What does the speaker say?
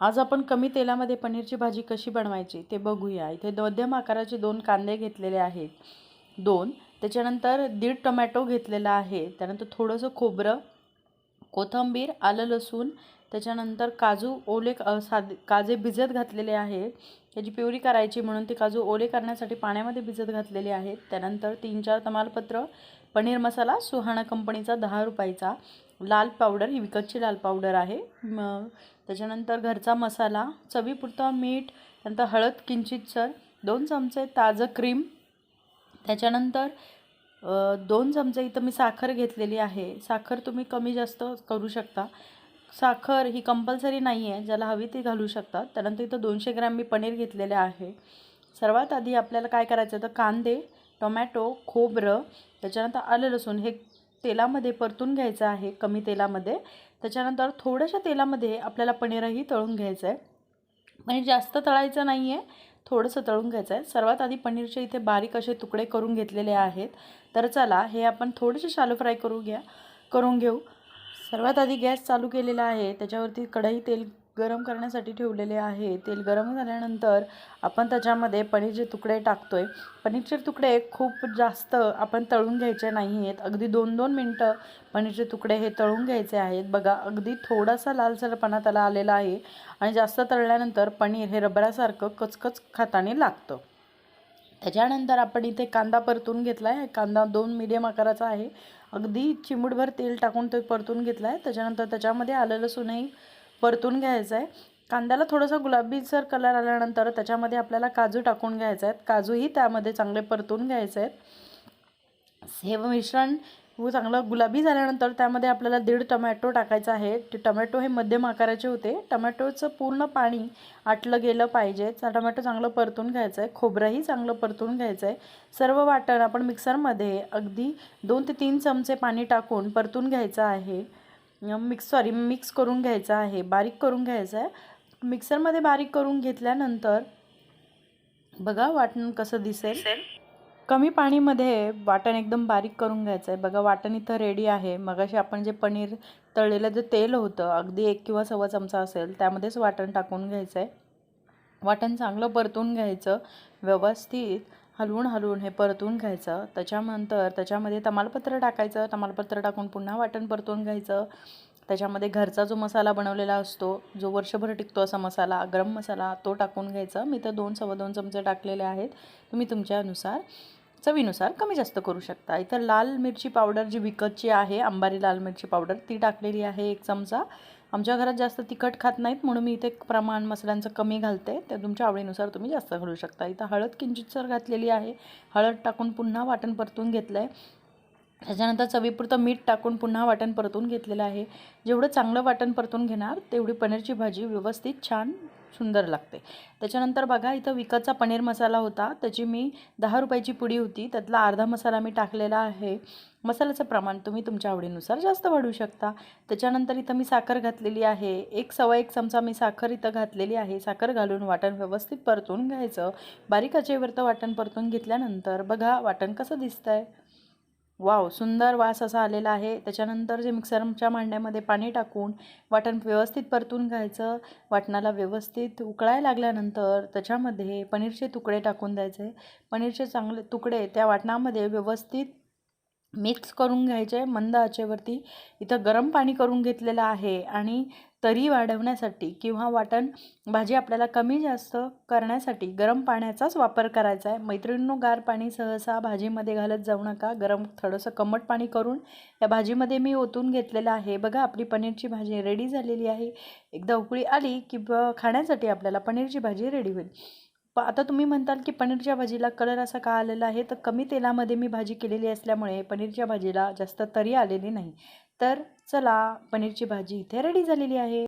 आज आपण कमी तेलामध्ये पनीरची भाजी कशी बनवायची ते बघूया. इथे मध्यम आकाराचे दोन कांदे घेतलेले आहेत. दोन. त्याच्यानंतर दीड टोमॅटो घेतलेला आहे. त्यानंतर थोडंसं खोबरं कोथिंबीर आलं लसूण त्याच्यानंतर काजू ओले अ, साधे काजे भिजत घातलेले आहे त्याची प्युरी करायची म्हणून ते काजू ओले करण्यासाठी पाण्यामध्ये भिजत घातलेले आहेत. त्यानंतर तीन चार तमालपत्र पनीर मसाला सुहाणा कंपनीचा दहा रुपयाचा. लाल पावडर ही विकतची लाल पावडर आहे. मग त्याच्यानंतर घरचा मसाला चवीपुरता मीठ त्यानंतर हळद किंचितसर दोन चमचे ताजं क्रीम. त्याच्यानंतर दोन चमचे इथं मी साखर घेतलेली आहे. साखर तुम्ही कमी जास्त करू शकता. साखर ही कंपल्सरी नाही आहे ज्याला हवी ती घालू शकतात त्यानंतर इथं दोनशे ग्रॅम मी पनीर घेतलेले आहे. सर्वात आधी आपल्याला काय करायचं तर कांदे टोमॅटो खोबरं त्याच्यानंतर आलं लसूण. हे तेलामध्ये परतून घ्यायचं आहे कमी तेलामध्ये. त्याच्यानंतर थोड्याशा तेलामध्ये आपल्याला पनीरही तळून घ्यायचं आहे म्हणजे जास्त तळायचं नाही आहे थोडंसं तळून घ्यायचं आहे सर्वात आधी पनीरचे इथे बारीक असे तुकडे करून घेतलेले आहेत. तर चला हे आपण थोडेसे शालो फ्राय करू घ्या करून घेऊ. सर्वात आधी गॅस चालू केलेला आहे त्याच्यावरती कढई तेल गरम करण्यासाठी ठेवलेले आहे. तेल गरम झाल्यानंतर आपण त्याच्यामध्ये पनीरचे तुकडे टाकतो आहे पनीरचे तुकडे खूप जास्त आपण तळून घ्यायचे नाही आहेत अगदी दोन दोन मिनटं पनीरचे तुकडे हे तळून घ्यायचे आहेत. बघा अगदी थोडासा लालसरपणा त्याला आलेला आहे आणि जास्त तळल्यानंतर पनीर हे रबरासारखं कचकच खाताने लागतं. त्याच्यानंतर आपण इथे कांदा परतून घेतला आहे कांदा दोन मीडियम आकाराचा आहे. अगदी चिमूटभर तेल टाकून ते परतून घेतला आहे त्याच्यानंतर त्याच्यामध्ये आलं लसूणही परतून घ्यायचं आहे कांद्याला थोडासा गुलाबीसर कलर आल्यानंतर त्याच्यामध्ये आपल्याला काजू टाकून घ्यायचा आहेत काजूही त्यामध्ये चांगले परतून घ्यायचे आहेत हे मिश्रण व चांगलं गुलाबी झाल्यानंतर त्यामध्ये आपल्याला दीड टमॅटो टाकायचा आहे. ते टमॅटो हे मध्यम आकाराचे होते. टमॅटोचं पूर्ण पाणी आटलं गेलं पाहिजे. टमॅटो चांगलं परतून घ्यायचं आहे खोबरंही चांगलं परतून घ्यायचं आहे सर्व वाटण आपण मिक्सरमध्ये अगदी दोन ते तीन चमचे पाणी टाकून परतून घ्यायचं आहे. मिक्स सॉरी मिक्स करून घ्यायचं आहे बारीक करून घ्यायचं आहे. मिक्सरमध्ये बारीक करून घेतल्यानंतर बघा वाटण कसं दिसेल. कमी पाणीमध्ये वाटण एकदम बारीक करून घ्यायचं आहे. बघा वाटण इथं रेडी आहे. मगाशी आपण जे पनीर तळलेलं जे तेल होतं अगदी एक किंवा सव्वा चमचा असेल त्यामध्येच वाटण टाकून घ्यायचं आहे. वाटण चांगलं परतून घ्यायचं व्यवस्थित. हलवून हलवून हे परतून घ्यायचं. त्याच्यानंतर त्याच्यामध्ये तमालपत्र टाकायचं. तमालपत्र टाकून पुन्हा वाटण परतून घ्यायचं. त्याच्यामध्ये घरचा जो मसाला बनवलेला असतो जो वर्षभर टिकतो असा मसाला गरम मसाला तो टाकून घ्यायचा. मी तर दोन सव्वा दोन चमचे टाकलेले आहेत. तुम्ही तुमच्यानुसार चवीनुसार कमी जास्त करू शकता. इथं लाल मिरची पावडर जी विकतची आहे अंबारी लाल मिरची पावडर ती टाकलेली आहे एक चमचा. आमच्या घरात जास्त तिखट खात नाहीत म्हणून मी इथे प्रमाण मसाल्यांचं कमी घालते. ते तुमच्या आवडीनुसार तुम्ही जास्त घालू शकता. इथं हळद किंचितसर घातलेली आहे. हळद टाकून पुन्हा वाटण परतून घेतलं आहे त्याच्यानंतर चवीपुरतं मीठ टाकून पुन्हा वाटण परतून घेतलेलं आहे. जेवढं चांगलं वाटण परतून घेणार तेवढी पनीरची भाजी व्यवस्थित छान सुंदर लागते. त्याच्यानंतर बघा इथं विकतचा पनीर मसाला होता. त्याची मी दहा रुपयाची पुडी होती. त्यातला अर्धा मसाला मी टाकलेला आहे. मसाल्याचं प्रमाण तुम्ही तुमच्या आवडीनुसार जास्त वाढवू शकता. त्याच्यानंतर इथं मी साखर घातलेली आहे. एक सवा एक चमचा मी साखर इथं घातलेली आहे. साखर घालून वाटण व्यवस्थित परतून घ्यायचं. बारीक आचेवरतं वाटण परतून घेतल्यानंतर बघा वाटण कसं दिसतंय. वाव सुंदर वास असा आलेला आहे. त्याच्यानंतर जे मिक्सरच्या मांड्यामध्ये पाणी टाकून वाटण व्यवस्थित परतून घ्यायचं. वाटणाला व्यवस्थित उकळायला लागल्यानंतर त्याच्यामध्ये पनीरचे तुकडे टाकून द्यायचे. पनीरचे चांगले तुकडे त्या वाटणामध्ये व्यवस्थित मिक्स करून घ्यायचे मंद आचेवरती इथं गरम पाणी करून घेतलेलं आहे आणि तरी वाढवण्यासाठी किंवा वाटण भाजी आपल्याला कमी जास्त करण्यासाठी गरम पाण्याचाच वापर करायचा आहे. मैत्रिणींनो गार पाणी सहसा भाजीमध्ये घालत जाऊ नका. गरम थोडंसं कमट पाणी करून या भाजीमध्ये मी ओतून घेतलेलं आहे. बघा आपली पनीरची भाजी रेडी झालेली आहे. एकदा उकळी आली की ब खाण्यासाठी आपल्याला पनीरची भाजी रेडी होईल. प आता तुम्ही म्हणताल की पनीरच्या भाजीला कलर असा का आलेला आहे? तर कमी तेलामध्ये मी भाजी केलेली असल्यामुळे पनीरच्या भाजीला जास्त तरी आलेली नाही. तर चला पनीरची भाजी इथे रेडी झालेली आहे.